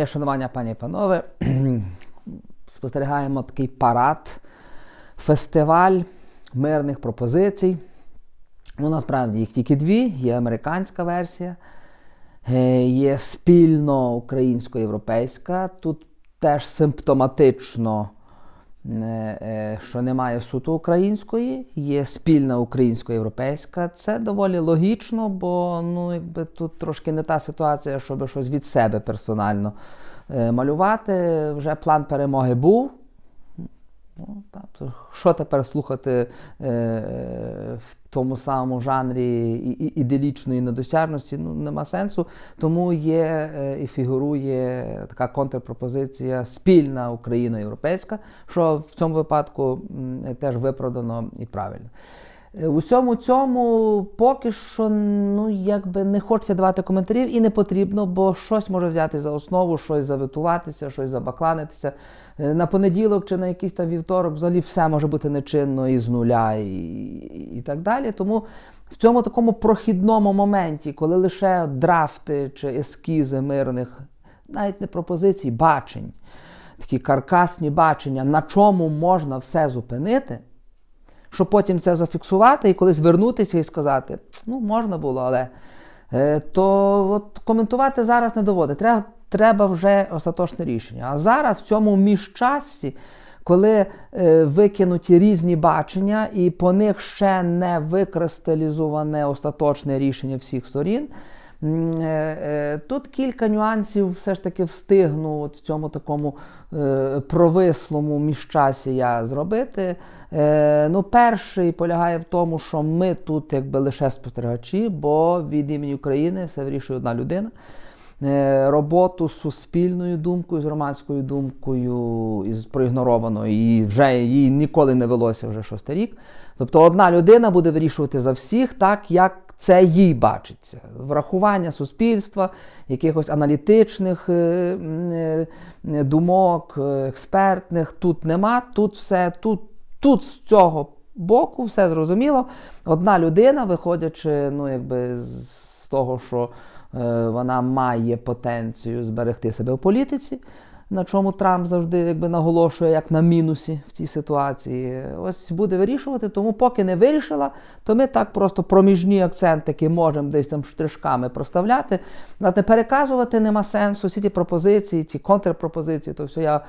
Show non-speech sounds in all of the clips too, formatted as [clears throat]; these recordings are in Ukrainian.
Моє шанування, пані і панове. [clears throat] Спостерігаємо такий парад, фестиваль мирних пропозицій. Ну, насправді їх тільки дві: є американська версія, е, є спільно українсько-європейська. Тут теж симптоматично, що немає суто української, є спільна українсько-європейська. Це доволі логічно, бо ну, якби тут трошки не та ситуація, щоб щось від себе персонально малювати. Вже план перемоги був. Ну, так. Що тепер слухати е, в тому самому жанрі іделічної недосяжності? Ну, нема сенсу. Тому є е, і фігурує така контрпропозиція спільна Україна європейська, що в цьому випадку м, теж виправдано і правильно. Е, у всьому цьому поки що ну, якби не хочеться давати коментарів і не потрібно, бо щось може взяти за основу, щось завитуватися, щось забакланитися. Е, на понеділок чи на якийсь там вівторок взагалі все може бути нечинно і з нуля, і, і так далі. Тому в цьому такому прохідному моменті, коли лише драфти чи ескізи мирних, навіть не пропозицій, бачень, такі каркасні бачення, на чому можна все зупинити щоб потім це зафіксувати і колись вернутися і сказати, ну, можна було, але е, то от коментувати зараз не доводить. Треба треба вже остаточне рішення. А зараз в цьому міжчасі, коли е, викинуті різні бачення, і по них ще не викристалізоване остаточне рішення всіх сторін. Е, е, тут кілька нюансів все ж таки встигну от в цьому такому е, провислому міжчасі я зробити. Ну, Перший полягає в тому, що ми тут якби лише спостерігачі, бо від імені України все вирішує одна людина. Роботу з суспільною думкою, з громадською думкою із проігнорованою, і вже їй ніколи не велося вже шостий рік. Тобто одна людина буде вирішувати за всіх так, як це їй бачиться. Врахування суспільства, якихось аналітичних е, е, думок, е, експертних тут нема. Тут все, тут, тут з цього боку все зрозуміло. Одна людина, виходячи, ну, якби з того, що вона має потенцію зберегти себе в політиці на чому Трамп завжди якби наголошує як на мінусі в цій ситуації. Ось буде вирішувати. Тому, поки не вирішила, то ми так просто проміжні акцентики можемо десь там штришками проставляти. Не переказувати нема сенсу. Всі ті пропозиції, ці контрпропозиції, то все я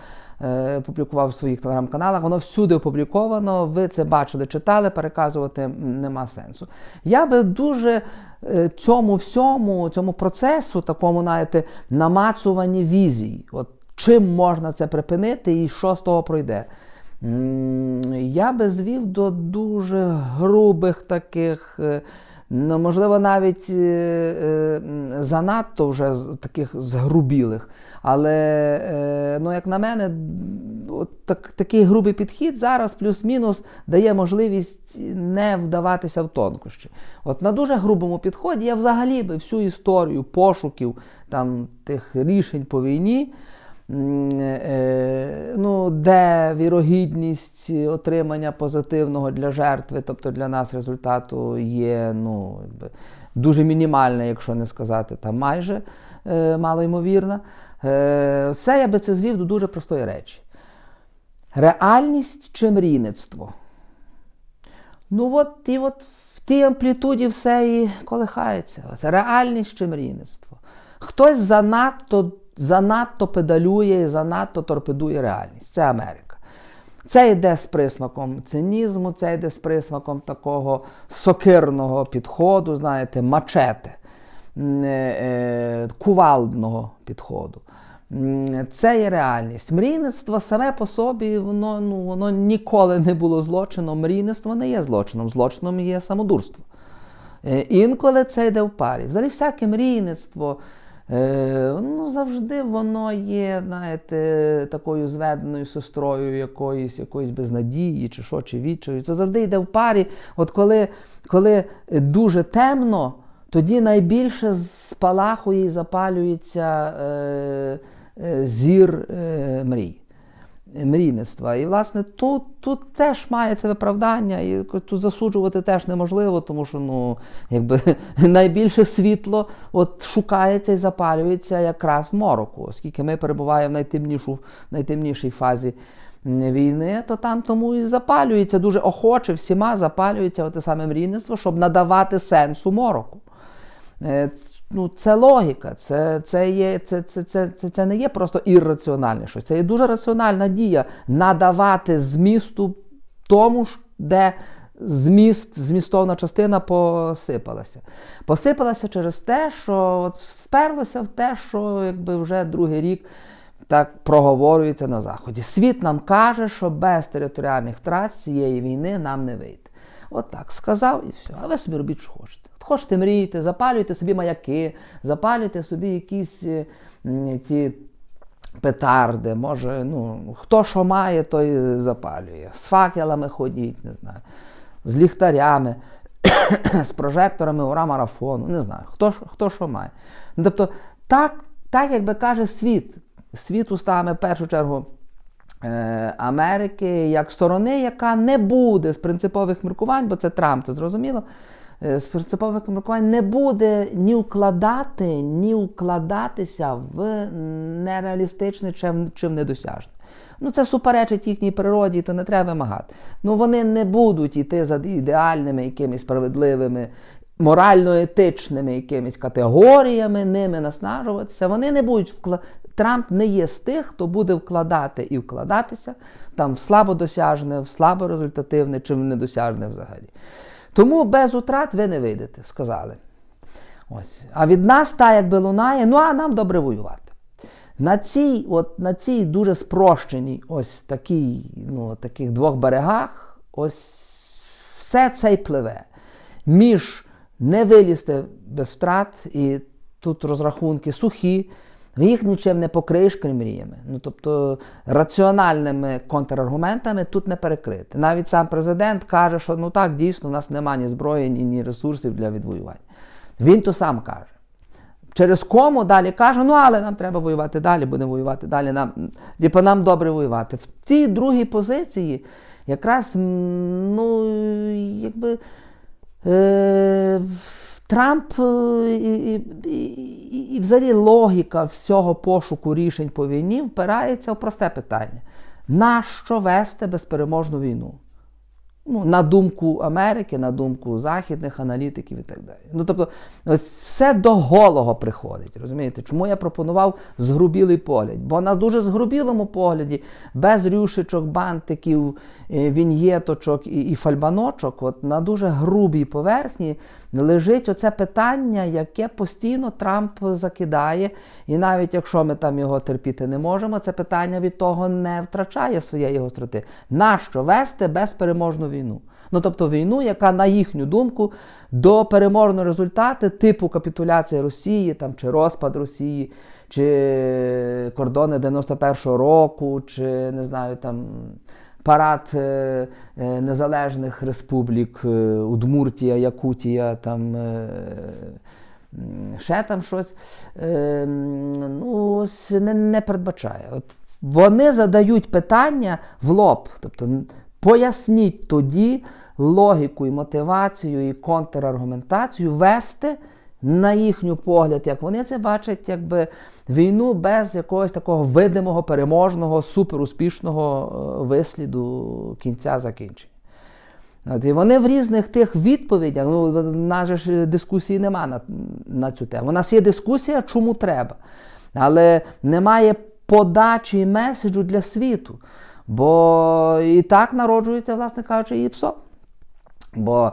е, публікував в своїх телеграм-каналах. Воно всюди опубліковано. Ви це бачили, читали, переказувати нема сенсу. Я би дуже. Е, цьому всьому, цьому процесу, такому, знаєте, намацуванні візій. От чим можна це припинити і що з того пройде. Я би звів до дуже грубих таких, е, ну, можливо, навіть е, е, занадто вже таких згрубілих. Але, ну, як на мене, от так, такий грубий підхід зараз плюс-мінус дає можливість не вдаватися в тонкощі. От на дуже грубому підході я взагалі би всю історію пошуків там, тих рішень по війні. Е, ну, де вірогідність отримання позитивного для жертви, тобто для нас результату є ну, дуже мінімальна, якщо не сказати, там майже е, малоймовірна. Е, все я би це звів до дуже простої речі. Реальність чи мрійництво? Ну, от і от в тій амплітуді все і колихається. Реальність чи мрійництво. Хтось занадто занадто педалює і занадто торпедує реальність. Це Америка. Це йде з присмаком цинізму, це йде з присмаком такого сокирного підходу, знаєте, мачете, е, е, кувалдного підходу. Це є реальність. Мрійництво саме по собі, воно ну, воно ніколи не було злочином. Мрійництво не є злочином. Злочином є самодурство. Е, інколи це йде в парі. Взагалі, всяке мрійництво. Е, ну, Завжди воно є, знаєте, такою зведеною сестрою якоїсь якоїсь безнадії, чи що, чи відчаю. Це завжди йде в парі. От коли, коли дуже темно, тоді найбільше спалахує і запалюється е, е, зір е, мрій. Мрійництва. І, власне, тут, тут теж має це виправдання, і тут засуджувати теж неможливо, тому що ну, якби, [laughs] найбільше світло от, шукається і запалюється якраз мороку, оскільки ми перебуваємо в найтемнішу, найтемнішій фазі війни, то там тому і запалюється дуже охоче, всіма запалюється те саме мрійництво, щоб надавати сенсу мороку. Ну, Це логіка, це це, є, це, це, це, це, це не є просто ірраціональне щось. Це є дуже раціональна дія надавати змісту тому, де зміст, змістовна частина посипалася. Посипалася через те, що от вперлося в те, що якби вже другий рік так проговорюється на Заході. Світ нам каже, що без територіальних втрат цієї війни нам не вийде. От сказав і все. А ви собі робіть, що хочете. От хочете мрійте, запалюйте собі маяки, запалюйте собі якісь м, ті петарди. Може, ну, хто що має, той запалює. З факелами ходіть, не знаю, з ліхтарями, [coughs] з прожекторами ура марафону, не знаю, хто, хто що має. Ну, Тобто, так, так, як каже світ, світ устами в першу чергу. Е, Америки як сторони, яка не буде з принципових міркувань, бо це Трамп, це зрозуміло. е, З принципових міркувань не буде ні укладати, ні укладатися в нереалістичне чим, чим недосяжне. Ну, це суперечить їхній природі, то не треба вимагати. Ну, вони не будуть йти за ідеальними, якимись справедливими, морально-етичними якимись категоріями, ними наснажуватися. Вони не будуть вкладати. Трамп не є з тих, хто буде вкладати і вкладатися там в слабодосяжне, в слаборезультативне чи в недосяжне взагалі. Тому без утрат ви не вийдете, сказали. Ось. А від нас та якби лунає, ну а нам добре воювати. На цій от, на цій дуже спрощеній ось такій, ну, таких двох берегах ось все це й пливе. Між не вилізти без втрат, і тут розрахунки сухі, їх нічим не покриєш, крім мріями. Ну, тобто раціональними контраргументами тут не перекрити. Навіть сам президент каже, що ну так, дійсно, у нас немає ні зброї, ні, ні ресурсів для відвоювання. Він то сам каже. Через кому далі каже, ну але нам треба воювати далі, будемо воювати далі. Нам, типу, нам добре воювати. В цій другій позиції якраз ну, якби. Е, Трамп е, і, і, і, взагалі логіка всього пошуку рішень по війні впирається в просте питання: нащо вести безпереможну війну? Ну, На думку Америки, на думку західних аналітиків і так далі. Ну, тобто, ось все до голого приходить. Розумієте, чому я пропонував згрубілий погляд? Бо на дуже згрубілому погляді, без рюшечок, бантиків, е, віньєточок і, і фальбаночок, от на дуже грубій поверхні лежить оце питання, яке постійно Трамп закидає. І навіть якщо ми там його терпіти не можемо, це питання від того не втрачає своєї гостроти. Нащо вести безпереможну війну? Ну, тобто війну, яка, на їхню думку, до переможного результату типу капітуляції Росії там, чи розпад Росії, чи кордони 91-го року, чи не знаю там. Парад е, е, незалежних республік, е, Удмуртія, Якутія, там ще там щось ну, не, не передбачає. От вони задають питання в лоб. Тобто поясніть тоді логіку і мотивацію і контраргументацію вести на їхню погляд, як вони це бачать, якби війну без якогось такого видимого, переможного, суперуспішного е, висліду кінця закінчення. І вони в різних тих відповідях, ну, в нас ж дискусії нема на, на цю тему. У нас є дискусія, чому треба. Але немає подачі меседжу для світу. Бо і так народжується, власне кажучи, і ПСО. Бо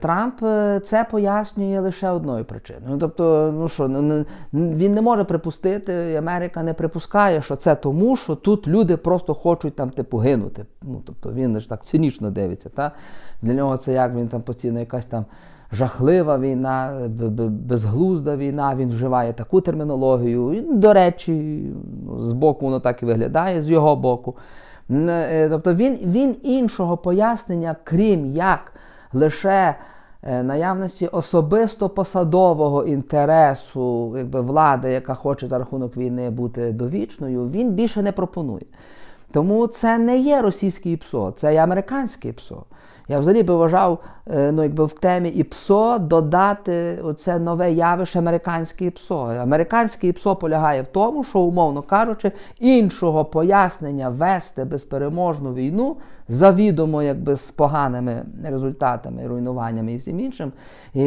Трамп е, це пояснює лише одною причиною. Ну, тобто, ну що, ну, він не може припустити, Америка не припускає, що це тому, що тут люди просто хочуть там, типу, гинути. Ну, тобто він ж так цинічно дивиться. Та? Для нього це як він там постійно якась там. Жахлива війна, безглузда війна, він вживає таку термінологію. І, до речі, ну, з боку воно так і виглядає, з його боку. Е, Тобто він, він іншого пояснення, крім як лише е, наявності особисто посадового інтересу якби, влади, яка хоче за рахунок війни бути довічною, він більше не пропонує. Тому це не є російський ПСО, це є американський ПСО. Я взагалі би вважав, е, ну, якби в темі ІПСО додати оце нове явище американське ІПСО. Американське ІПСО полягає в тому, що, умовно кажучи, іншого пояснення вести безпереможну війну завідомо якби з поганими результатами, руйнуваннями і всім іншим, і,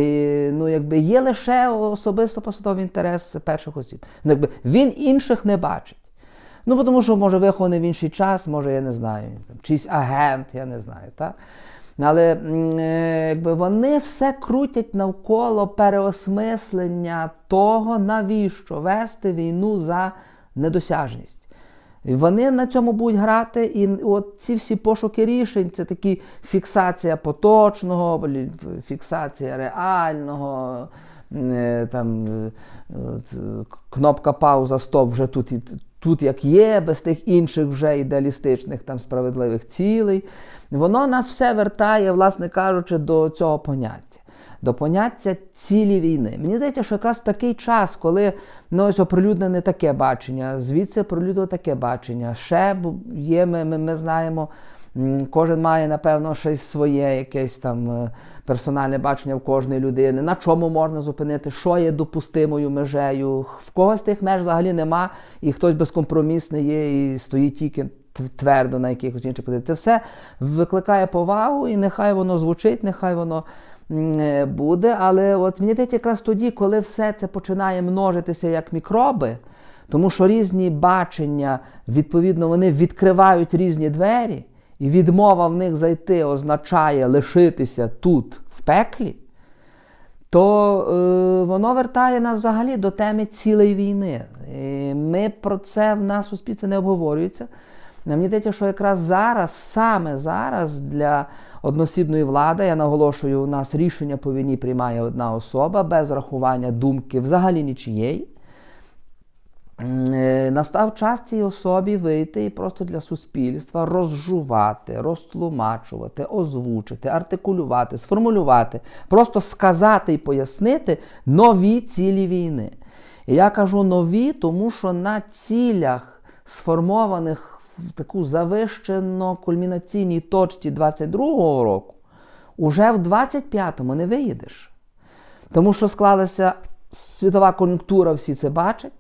ну, якби є лише особисто посадовий інтерес перших осіб. Ну, якби він інших не бачить. Ну, тому що, може, вихований в інший час, може, я не знаю, чийсь агент, я не знаю. так? Але е, якби вони все крутять навколо переосмислення того, навіщо вести війну за недосяжність. Вони на цьому будуть грати, і от ці всі пошуки рішень це такі фіксація поточного, фіксація реального, е, там е, кнопка пауза, стоп вже тут, і- тут як є, без тих інших вже ідеалістичних там справедливих цілей. Воно нас все вертає, власне кажучи, до цього поняття. До поняття цілі війни. Мені здається, що якраз в такий час, коли ну, ось оприлюднене таке бачення, звідси оприлюднило таке бачення. Ще є, ми, ми, ми знаємо, кожен має, напевно, щось своє, якесь там е, персональне бачення в кожної людини, на чому можна зупинити, що є допустимою межею. В когось тих меж взагалі нема, і хтось безкомпромісний є і стоїть тільки твердо на якихось інших позиціях. Це все викликає повагу, і нехай воно звучить, нехай воно е, буде. Але от мені здається, якраз тоді, коли все це починає множитися як мікроби, тому що різні бачення, відповідно, вони відкривають різні двері, і відмова в них зайти означає лишитися тут, в пеклі, то е, воно вертає нас взагалі до теми цілої війни. І ми про це в нас суспільстві не обговорюється. Мені здається, що якраз зараз, саме зараз, для односібної влади, я наголошую, у нас рішення по війні приймає одна особа без рахування думки взагалі нічиєї. Е, Настав час цій особі вийти і просто для суспільства розжувати, розтлумачувати, озвучити, артикулювати, сформулювати, просто сказати і пояснити нові цілі війни. І я кажу нові, тому що на цілях, сформованих в таку завищено кульмінаційній точці 22-го року, уже в 25-му не виїдеш. Тому що склалася світова кон'юнктура, всі це бачать.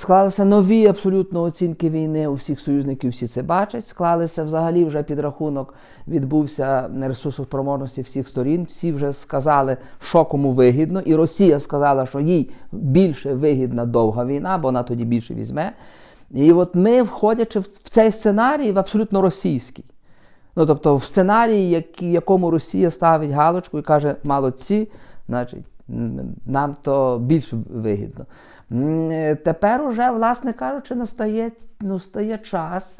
Склалися нові абсолютно оцінки війни у всіх союзників, всі це бачать. Склалися взагалі вже підрахунок, відбувся ресурсоспроможності всіх сторін. Всі вже сказали, що кому вигідно. І Росія сказала, що їй більше вигідна довга війна, бо вона тоді більше візьме. І от ми, входячи в цей сценарій, в абсолютно російський. Ну, тобто в сценарії, які- якому Росія ставить галочку і каже, молодці, значить, нам то більш вигідно. Е, Тепер уже, власне кажучи, настає, ну, стає час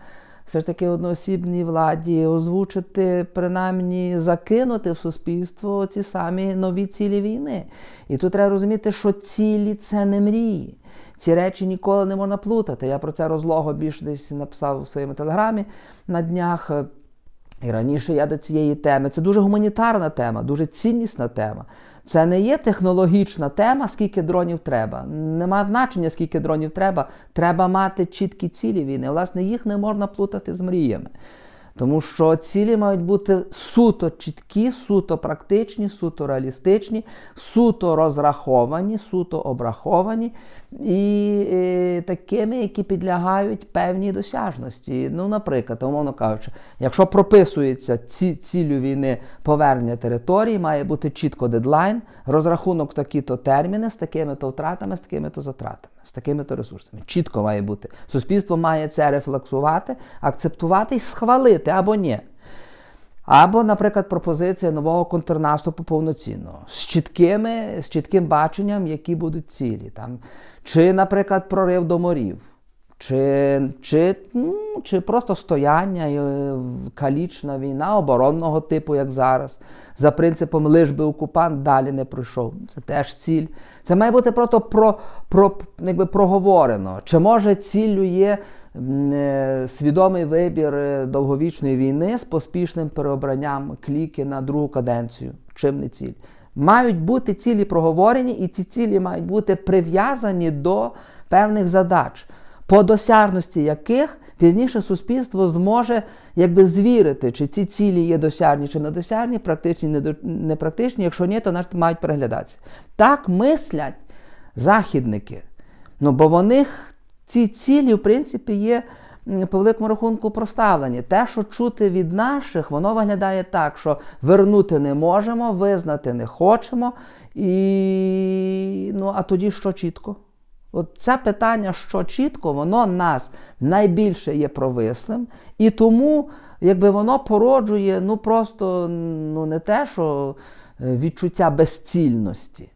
все ж таки одноосібній владі озвучити, принаймні закинути в суспільство ці самі нові цілі війни. І тут треба розуміти, що цілі це не мрії. Ці речі ніколи не можна плутати. Я про це розлого більш десь написав у своєму телеграмі на днях. І раніше я до цієї теми. Це дуже гуманітарна тема, дуже ціннісна тема. Це не є технологічна тема, скільки дронів треба. Нема значення, скільки дронів треба. Треба мати чіткі цілі війни. Власне, їх не можна плутати з мріями. Тому що цілі мають бути суто чіткі, суто практичні, суто реалістичні, суто розраховані, суто обраховані і е, такими, які підлягають певній досяжності. Ну, наприклад, умовно кажучи, якщо прописується ці, цілю війни повернення території, має бути чітко дедлайн, розрахунок такі-то терміни з такими-то втратами, з такими-то затратами, з такими-то ресурсами. Чітко має бути. Суспільство має це рефлексувати, акцептувати і схвалити або ні. Або, наприклад, пропозиція нового контрнаступу повноцінного з чіткими, з чітким баченням, які будуть цілі. Там. Чи, наприклад, прорив до морів, чи, чи, ну, чи просто стояння, е, калічна війна оборонного типу, як зараз, за принципом лиш би окупант далі не пройшов. Це теж ціль. Це має бути просто про, про, якби проговорено. Чи може ціллю є е, свідомий вибір е, довговічної війни з поспішним переобранням кліки на другу каденцію? Чим не ціль? Мають бути цілі проговорені, і ці цілі мають бути прив'язані до певних задач, по досяжності яких пізніше суспільство зможе якби звірити, чи ці цілі є досяжні чи недосяжні, практичні, непрактичні. Якщо ні, то значить мають переглядатися. Так мислять західники. Ну, бо в них ці цілі, в принципі, є по великому рахунку проставлені. Те, що чути від наших, воно виглядає так, що вернути не можемо, визнати не хочемо. І... Ну, а тоді що чітко? От це питання, що чітко, воно нас найбільше є провислим, і тому якби воно породжує ну просто ну, не те, що е, відчуття безцільності,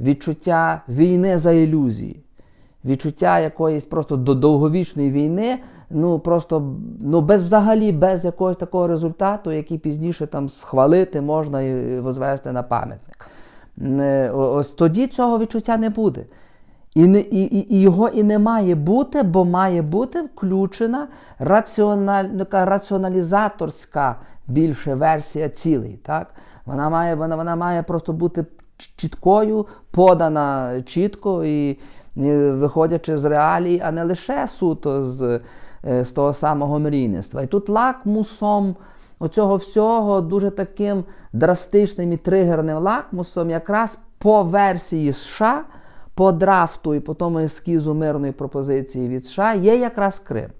відчуття війни за ілюзії, відчуття якоїсь просто до довговічної війни, ну просто ну без взагалі без якогось такого результату, який пізніше там схвалити можна і возвести на пам'ятник. Ось тоді цього відчуття не буде. І, не, і, і, його і не має бути, бо має бути включена раціональ, ну, раціоналізаторська більше версія цілей. Так? Вона, має, вона, вона має просто бути чіткою, подана чітко і, і виходячи з реалій, а не лише суто з, е, з того самого мрійництва. І тут лакмусом оцього всього дуже таким драстичним і тригерним лакмусом, якраз по версії США по драфту і по тому ескізу мирної пропозиції від США є якраз Крим.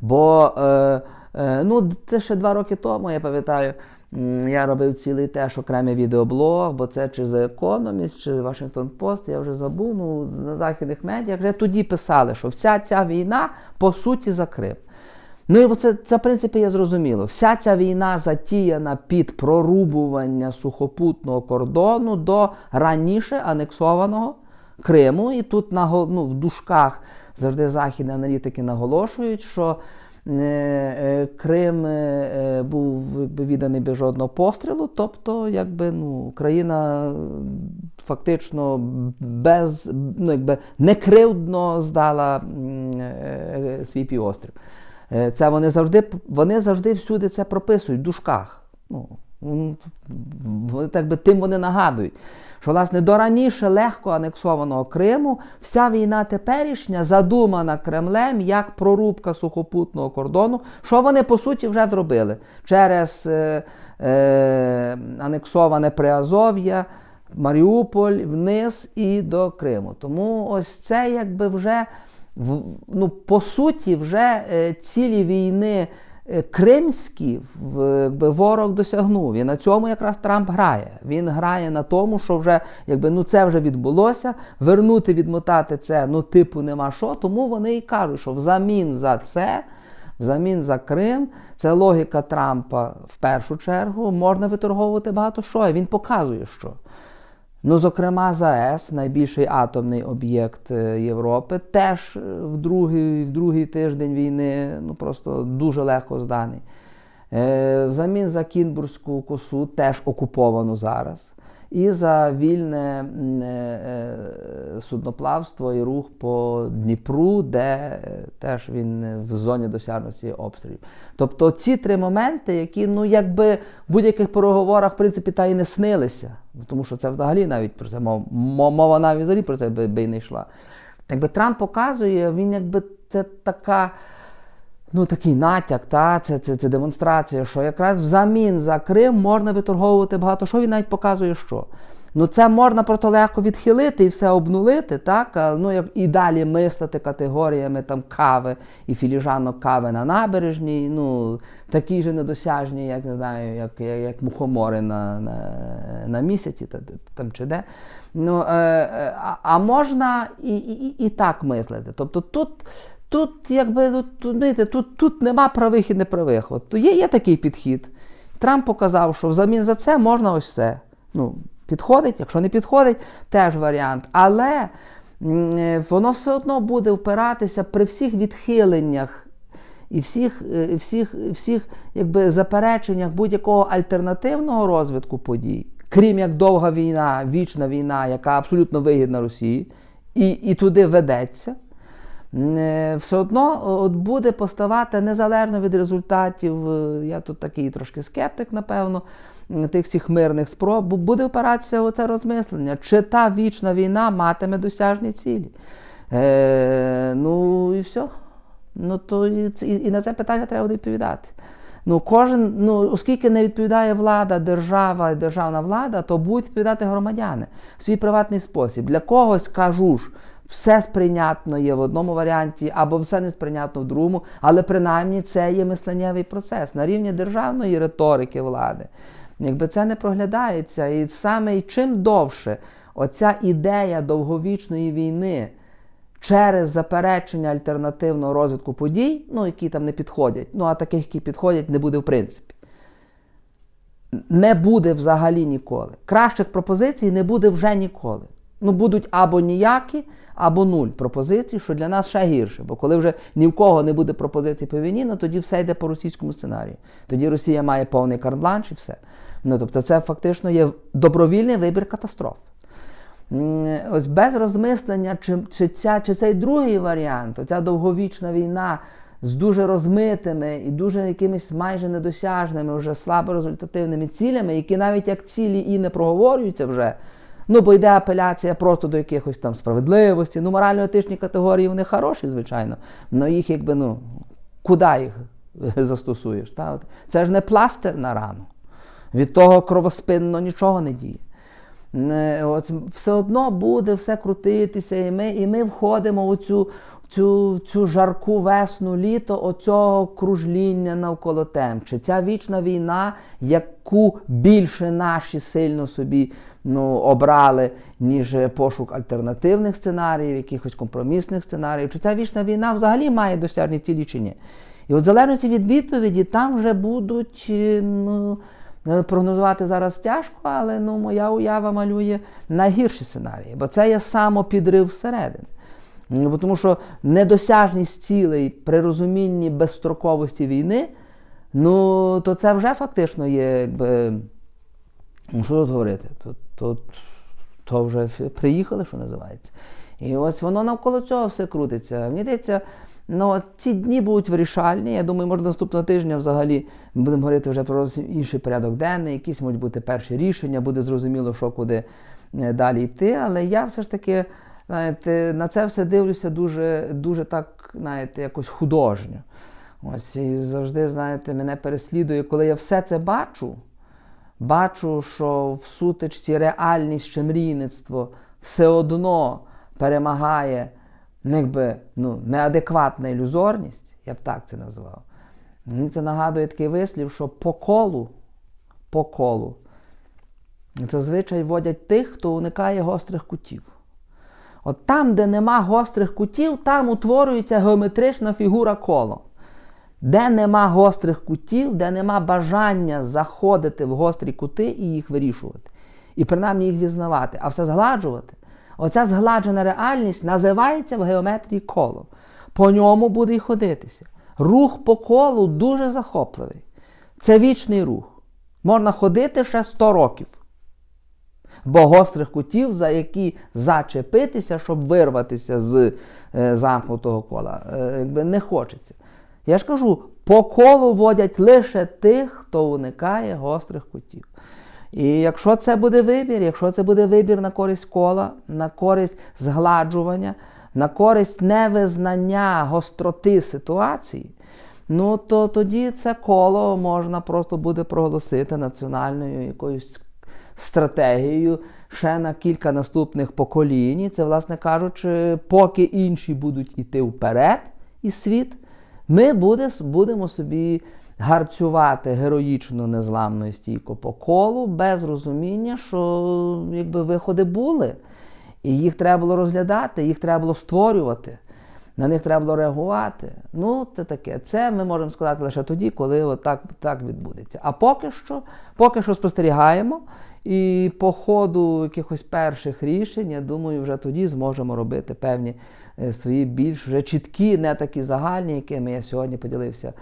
Бо е, е, ну, це ще два роки тому, я пам'ятаю, я робив цілий теж окремий відеоблог, бо це чи The Economist, чи Washington Post, я вже забув, ну, на західних медіях вже тоді писали, що вся ця війна по суті за Крим. Ну і це, це, в принципі, є зрозуміло. Вся ця війна затіяна під прорубування сухопутного кордону до раніше анексованого Криму. І тут на, ну, в дужках завжди західні аналітики наголошують, що е, е, Крим е, е, був відданий без жодного пострілу, тобто, якби ну, Україна фактично без ну, якби, некривдно здала е, е, свій півострів. Е, Це вони завжди, вони завжди всюди це прописують в дужках. Ну, вони так би тим вони нагадують, що власне до раніше легко анексованого Криму вся війна теперішня задумана Кремлем як прорубка сухопутного кордону, що вони по суті вже зробили через е, е, анексоване Приазов'я, Маріуполь вниз і до Криму. Тому ось це якби вже ну, по суті, вже е, цілі війни е, кримські якби, ворог досягнув. І на цьому якраз Трамп грає. Він грає на тому, що вже якби, ну, це вже відбулося. Вернути, відмотати це, ну, типу, нема що. Тому вони і кажуть, що взамін за це. Взамін за Крим, це логіка Трампа в першу чергу, можна виторговувати багато що. І він показує, що. Ну, зокрема, ЗАЕС, найбільший атомний об'єкт е, Європи, теж е, в другий, в другий тиждень війни ну, просто дуже легко зданий. Е, взамін за Кінбурзьку косу, теж окуповану зараз. І за вільне судноплавство і рух по Дніпру, де теж він в зоні досяжності обстрілів. Тобто ці три моменти, які ну, якби в будь-яких переговорах в принципі, та й не снилися. Тому що це взагалі навіть про це мова, мова навіть взагалі про це би, й не йшла. Якби Трамп показує, він якби це така. Ну, такий натяк, та, це, це, це демонстрація, що якраз взамін за Крим можна виторговувати багато що, він навіть показує, що. Ну, це можна просто легко відхилити і все обнулити, так? Ну, як і далі мислити категоріями там кави і філіжанок кави на набережній, ну, такі ж недосяжні, як не знаю, як, як, як мухомори на, на, на місяці та, та- там чи де. Ну, е, е, а, можна і, і, і, і так мислити. Тобто тут. Тут, якби, ну, тут, знаєте, тут, тут нема правих і неправих. От є, є такий підхід. Трамп показав, що взамін за це можна ось це. Ну, підходить, якщо не підходить, теж варіант. Але е, воно все одно буде впиратися при всіх відхиленнях і всіх, е, всіх, всіх якби, запереченнях будь-якого альтернативного розвитку подій, крім як довга війна, вічна війна, яка абсолютно вигідна Росії, і, і туди ведеться. е, все одно от буде поставати незалежно від результатів. Я тут такий трошки скептик, напевно, тих всіх мирних спроб, бо буде опиратися оце розмислення, чи та вічна війна матиме досяжні цілі. Е, ну і все. Ну, то і, і, на це питання треба відповідати. Ну, кожен, ну, оскільки не відповідає влада, держава і державна влада, то будуть відповідати громадяни в свій приватний спосіб. Для когось кажу ж, все сприйнятно є в одному варіанті, або все не сприйнятно в другому, але принаймні це є мисленнєвий процес на рівні державної риторики влади. Якби це не проглядається, і саме і чим довше оця ідея довговічної війни через заперечення альтернативного розвитку подій, ну, які там не підходять, ну а таких, які підходять, не буде в принципі. Не буде взагалі ніколи. Кращих пропозицій не буде вже ніколи. Ну, будуть або ніякі, або нуль пропозицій, що для нас ще гірше. Бо коли вже ні в кого не буде пропозицій по війні, ну тоді все йде по російському сценарію. Тоді Росія має повний карт-бланш і все. Ну, тобто, це фактично є добровільний вибір катастроф. Ось без розмислення, чи, чи, ця, чи цей другий варіант, оця довговічна війна з дуже розмитими і дуже якимись майже недосяжними, вже слабо результативними цілями, які навіть як цілі і не проговорюються вже. Ну, бо йде апеляція просто до якихось там справедливості. Ну, морально-етичні категорії вони хороші, звичайно. але їх якби, ну, куди їх [laughs] застосуєш? Та? Це ж не пластир на рану. Від того кровоспинно нічого не діє. От, все одно буде все крутитися, і ми, і ми входимо у цю, цю, цю жарку весну, літо оцього кружління навколо тем. Чи ця вічна війна, яку більше наші сильно собі ну, обрали, ніж пошук альтернативних сценаріїв, якихось компромісних сценаріїв, чи ця вічна війна взагалі має досяжні цілі чи ні? І от в залежності від відповіді там вже будуть. е, ну, Е, Прогнозувати зараз тяжко, але ну, моя уява малює найгірші сценарії, бо це є самопідрив всередини. Бо Тому що недосяжність цілей при розумінні безстроковості війни, ну то це вже фактично є, якби. Ну, що тут говорити? Тут, тут, то вже приїхали, що називається. І ось воно навколо цього все крутиться. Мені здається, ну, ці дні будуть вирішальні. Я думаю, може наступного тижня взагалі ми будемо говорити вже про інший порядок денний, якісь можуть бути перші рішення, буде зрозуміло, що куди е, далі йти. Але я все ж таки знаєте, на це все дивлюся дуже, дуже так, знаєте, якось художньо. Ось і завжди, знаєте, мене переслідує, коли я все це бачу. Бачу, що в сутичці реальність чи мрійництво все одно перемагає ну, якби, ну, неадекватна ілюзорність, я б так це назвав. Мені це нагадує такий вислів, що по колу, по колу зазвичай водять тих, хто уникає гострих кутів. От там, де нема гострих кутів, там утворюється геометрична фігура коло. Де нема гострих кутів, де нема бажання заходити в гострі кути і їх вирішувати. І принаймні їх візнавати, а все згладжувати. Оця згладжена реальність називається в геометрії коло. По ньому буде й ходитися. Рух по колу дуже захопливий. Це вічний рух. Можна ходити ще 100 років. Бо гострих кутів, за які зачепитися, щоб вирватися з е, замкнутого кола, е, якби не хочеться. Я ж кажу, по колу водять лише тих, хто уникає гострих кутів. І якщо це буде вибір, якщо це буде вибір на користь кола, на користь згладжування, на користь невизнання гостроти ситуації, ну то тоді це коло можна просто буде проголосити національною якоюсь стратегією ще на кілька наступних поколінь. Це, власне кажучи, поки інші будуть йти вперед і світ, ми буде, будемо собі гарцювати героїчно незламно і стійко по колу, без розуміння, що якби виходи були. І їх треба було розглядати, їх треба було створювати, на них треба було реагувати. Ну, це таке. Це ми можемо сказати лише тоді, коли от так, так відбудеться. А поки що, поки що спостерігаємо. І по ходу якихось перших рішень, я думаю, вже тоді зможемо робити певні е, свої більш вже чіткі, не такі загальні, якими я сьогодні поділився.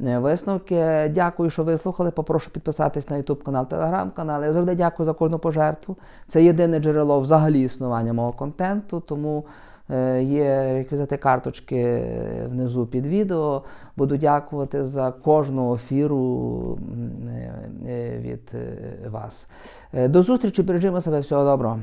е, Висновки. Дякую, що ви слухали. Попрошу підписатись на YouTube канал, Telegram канал. Я завжди дякую за кожну пожертву. Це єдине джерело взагалі існування мого контенту. Тому Є реквізити карточки внизу під відео. Буду дякувати за кожну ефіру е, е, від е, вас. Е, До зустрічі, бережімо себе, всього доброго.